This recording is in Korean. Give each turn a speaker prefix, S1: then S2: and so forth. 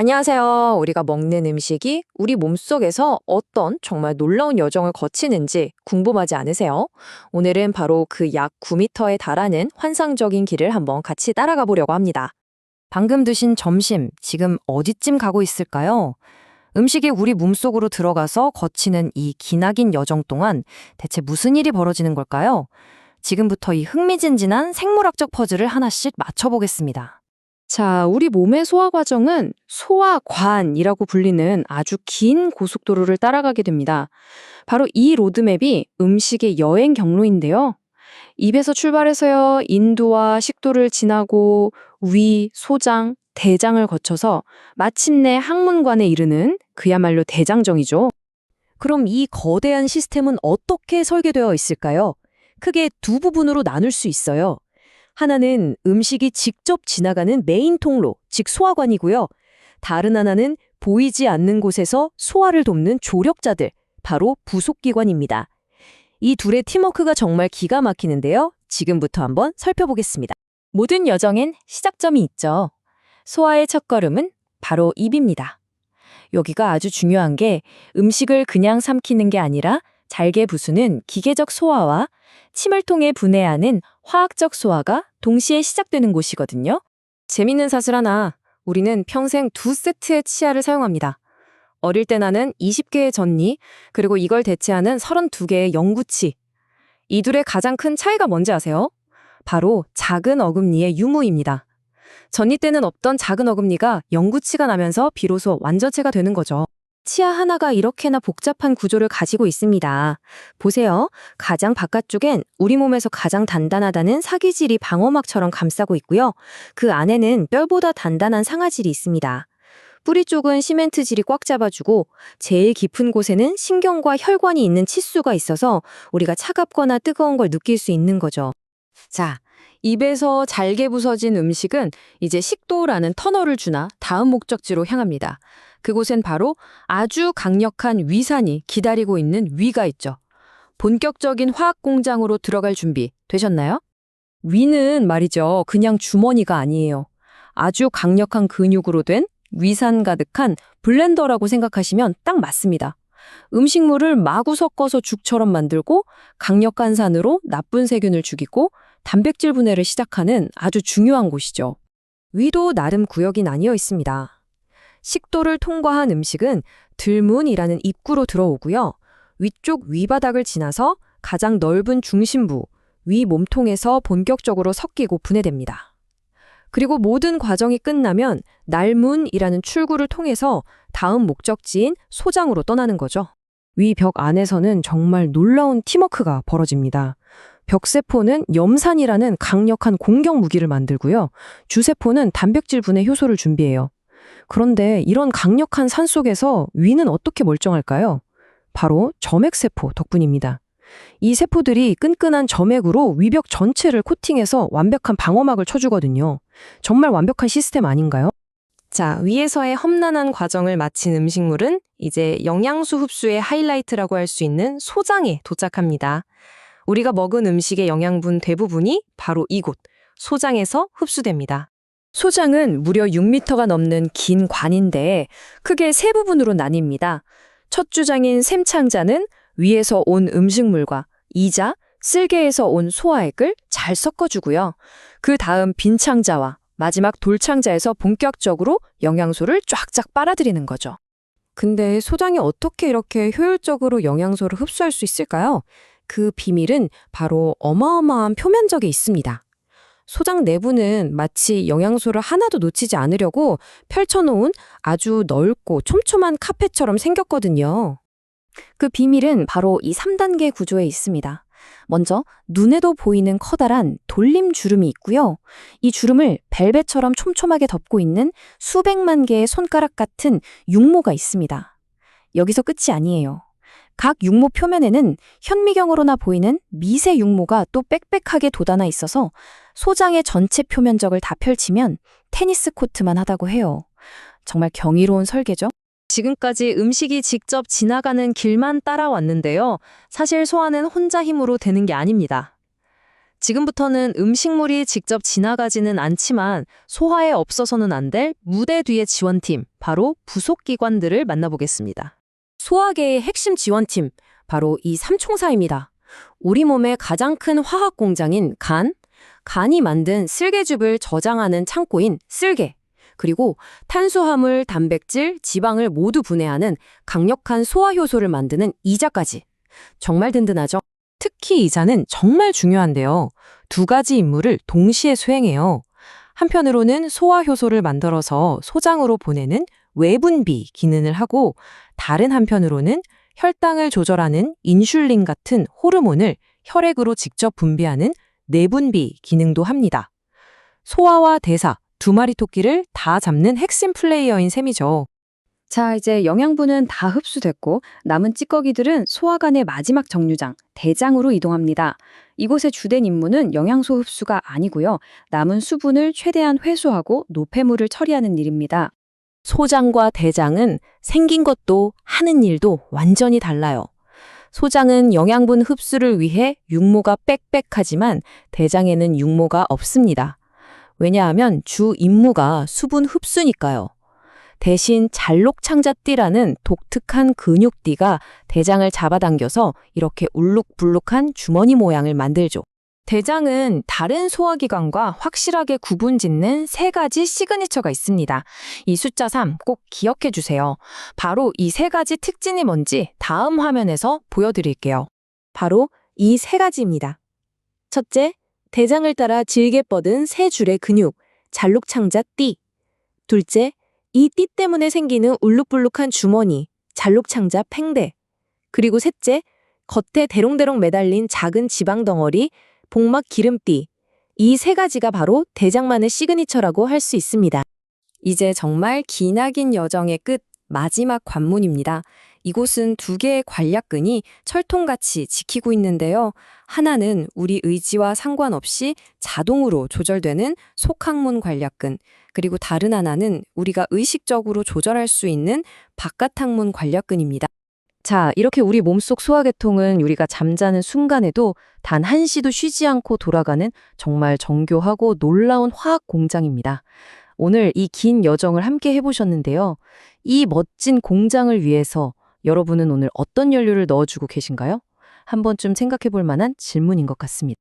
S1: 안녕하세요. 우리가 먹는 음식이 우리 몸속에서 어떤 정말 놀라운 여정을 거치는지 궁금하지 않으세요? 오늘은 바로 그 약 9m에 달하는 환상적인 길을 한번 같이 따라가 보려고 합니다.
S2: 방금 드신 점심, 지금 어디쯤 가고 있을까요? 음식이 우리 몸속으로 들어가서 거치는 이 기나긴 여정 동안 대체 무슨 일이 벌어지는 걸까요? 지금부터 이 흥미진진한 생물학적 퍼즐을 하나씩 맞춰보겠습니다.
S3: 자, 우리 몸의 소화 과정은 소화관이라고 불리는 아주 긴 고속도로를 따라가게 됩니다. 바로 이 로드맵이 음식의 여행 경로인데요. 입에서 출발해서요, 인두와 식도를 지나고 위, 소장, 대장을 거쳐서 마침내 항문관에 이르는 그야말로 대장정이죠.
S2: 그럼 이 거대한 시스템은 어떻게 설계되어 있을까요? 크게 두 부분으로 나눌 수 있어요. 하나는 음식이 직접 지나가는 메인 통로, 즉 소화관이고요. 다른 하나는 보이지 않는 곳에서 소화를 돕는 조력자들, 바로 부속기관입니다. 이 둘의 팀워크가 정말 기가 막히는데요. 지금부터 한번 살펴보겠습니다. 모든 여정엔 시작점이 있죠. 소화의 첫걸음은 바로 입입니다. 여기가 아주 중요한 게 음식을 그냥 삼키는 게 아니라 잘게 부수는 기계적 소화와 침을 통해 분해하는 화학적 소화가 동시에 시작되는 곳이거든요.
S1: 재밌는 사실 하나. 우리는 평생 두 세트의 치아를 사용합니다. 어릴 때 나는 20개의 전니, 그리고 이걸 대체하는 32개의 영구치. 이 둘의 가장 큰 차이가 뭔지 아세요? 바로 작은 어금니의 유무입니다. 전니 때는 없던 작은 어금니가 영구치가 나면서 비로소 완전체가 되는 거죠. 치아 하나가 이렇게나 복잡한 구조를 가지고 있습니다. 보세요. 가장 바깥쪽엔 우리 몸에서 가장 단단하다는 사기질이 방어막처럼 감싸고 있고요. 그 안에는 뼈보다 단단한 상아질이 있습니다. 뿌리 쪽은 시멘트질이 꽉 잡아주고 제일 깊은 곳에는 신경과 혈관이 있는 치수가 있어서 우리가 차갑거나 뜨거운 걸 느낄 수 있는 거죠. 자, 입에서 잘게 부서진 음식은 이제 식도라는 터널을 주나 다음 목적지로 향합니다. 그곳엔 바로 아주 강력한 위산이 기다리고 있는 위가 있죠. 본격적인 화학 공장으로 들어갈 준비 되셨나요? 위는 말이죠. 그냥 주머니가 아니에요. 아주 강력한 근육으로 된 위산 가득한 블렌더라고 생각하시면 딱 맞습니다. 음식물을 마구 섞어서 죽처럼 만들고 강력한 산으로 나쁜 세균을 죽이고 단백질 분해를 시작하는 아주 중요한 곳이죠. 위도 나름 구역이 나뉘어 있습니다. 식도를 통과한 음식은 들문이라는 입구로 들어오고요. 위쪽 위바닥을 지나서 가장 넓은 중심부, 위 몸통에서 본격적으로 섞이고 분해됩니다. 그리고 모든 과정이 끝나면 날문이라는 출구를 통해서 다음 목적지인 소장으로 떠나는 거죠. 위 벽 안에서는 정말 놀라운 팀워크가 벌어집니다. 벽세포는 염산이라는 강력한 공격 무기를 만들고요. 주세포는 단백질 분해 효소를 준비해요. 그런데 이런 강력한 산 속에서 위는 어떻게 멀쩡할까요? 바로 점액세포 덕분입니다. 이 세포들이 끈끈한 점액으로 위벽 전체를 코팅해서 완벽한 방어막을 쳐주거든요. 정말 완벽한 시스템 아닌가요? 자, 위에서의 험난한 과정을 마친 음식물은 이제 영양소 흡수의 하이라이트라고 할 수 있는 소장에 도착합니다. 우리가 먹은 음식의 영양분 대부분이 바로 이곳, 소장에서 흡수됩니다. 소장은 무려 6m가 넘는 긴 관인데 크게 세 부분으로 나뉩니다. 첫 주장인 샘창자는 위에서 온 음식물과 이자, 쓸개에서 온 소화액을 잘 섞어주고요. 그 다음 빈창자와 마지막 돌창자에서 본격적으로 영양소를 쫙쫙 빨아들이는 거죠. 근데 소장이 어떻게 이렇게 효율적으로 영양소를 흡수할 수 있을까요? 그 비밀은 바로 어마어마한 표면적에 있습니다. 소장 내부는 마치 영양소를 하나도 놓치지 않으려고 펼쳐놓은 아주 넓고 촘촘한 카펫처럼 생겼거든요. 그 비밀은 바로 이 3단계 구조에 있습니다. 먼저 눈에도 보이는 커다란 돌림 주름이 있고요. 이 주름을 벨벳처럼 촘촘하게 덮고 있는 수백만 개의 손가락 같은 육모가 있습니다. 여기서 끝이 아니에요. 각 육모 표면에는 현미경으로나 보이는 미세 육모가 또 빽빽하게 돋아나 있어서 소장의 전체 표면적을 다 펼치면 테니스 코트만 하다고 해요. 정말 경이로운 설계죠? 지금까지 음식이 직접 지나가는 길만 따라왔는데요. 사실 소화는 혼자 힘으로 되는 게 아닙니다.
S2: 지금부터는 음식물이 직접 지나가지는 않지만 소화에 없어서는 안 될 무대 뒤의 지원팀, 바로 부속기관들을 만나보겠습니다.
S1: 소화계의 핵심 지원팀, 바로 이 삼총사입니다. 우리 몸의 가장 큰 화학 공장인 간, 간이 만든 쓸개즙을 저장하는 창고인 쓸개, 그리고 탄수화물, 단백질, 지방을 모두 분해하는 강력한 소화효소를 만드는 이자까지. 정말 든든하죠? 특히 이자는 정말 중요한데요. 두 가지 임무를 동시에 수행해요. 한편으로는 소화효소를 만들어서 소장으로 보내는 외분비 기능을 하고 다른 한편으로는 혈당을 조절하는 인슐린 같은 호르몬을 혈액으로 직접 분비하는 내분비 기능도 합니다. 소화와 대사, 두 마리 토끼를 다 잡는 핵심 플레이어인 셈이죠.
S3: 자, 이제 영양분은 다 흡수됐고 남은 찌꺼기들은 소화관의 마지막 정류장, 대장으로 이동합니다. 이곳의 주된 임무는 영양소 흡수가 아니고요. 남은 수분을 최대한 회수하고 노폐물을 처리하는 일입니다.
S1: 소장과 대장은 생긴 것도 하는 일도 완전히 달라요. 소장은 영양분 흡수를 위해 육모가 빽빽하지만 대장에는 육모가 없습니다. 왜냐하면 주 임무가 수분 흡수니까요. 대신 잘록창자띠라는 독특한 근육띠가 대장을 잡아당겨서 이렇게 울룩불룩한 주머니 모양을 만들죠. 대장은 다른 소화기관과 확실하게 구분 짓는 세 가지 시그니처가 있습니다. 이 숫자 3 꼭 기억해 주세요. 바로 이 세 가지 특징이 뭔지 다음 화면에서 보여드릴게요. 바로 이 세 가지입니다. 첫째, 대장을 따라 질게 뻗은 세 줄의 근육, 잘록창자 띠. 둘째, 이 띠 때문에 생기는 울룩불룩한 주머니, 잘록창자 팽대. 그리고 셋째, 겉에 대롱대롱 매달린 작은 지방 덩어리, 복막 기름띠. 이 세 가지가 바로 대장만의 시그니처라고 할 수 있습니다. 이제 정말 기나긴 여정의 끝, 마지막 관문입니다. 이곳은 두 개의 관략근이 철통같이 지키고 있는데요. 하나는 우리 의지와 상관없이 자동으로 조절되는 속항문 관략근, 그리고 다른 하나는 우리가 의식적으로 조절할 수 있는 바깥항문 관략근입니다. 자, 이렇게 우리 몸속 소화계통은 우리가 잠자는 순간에도 단 한시도 쉬지 않고 돌아가는 정말 정교하고 놀라운 화학 공장입니다. 오늘 이 긴 여정을 함께 해보셨는데요. 이 멋진 공장을 위해서 여러분은 오늘 어떤 연료를 넣어주고 계신가요? 한 번쯤 생각해 볼 만한 질문인 것 같습니다.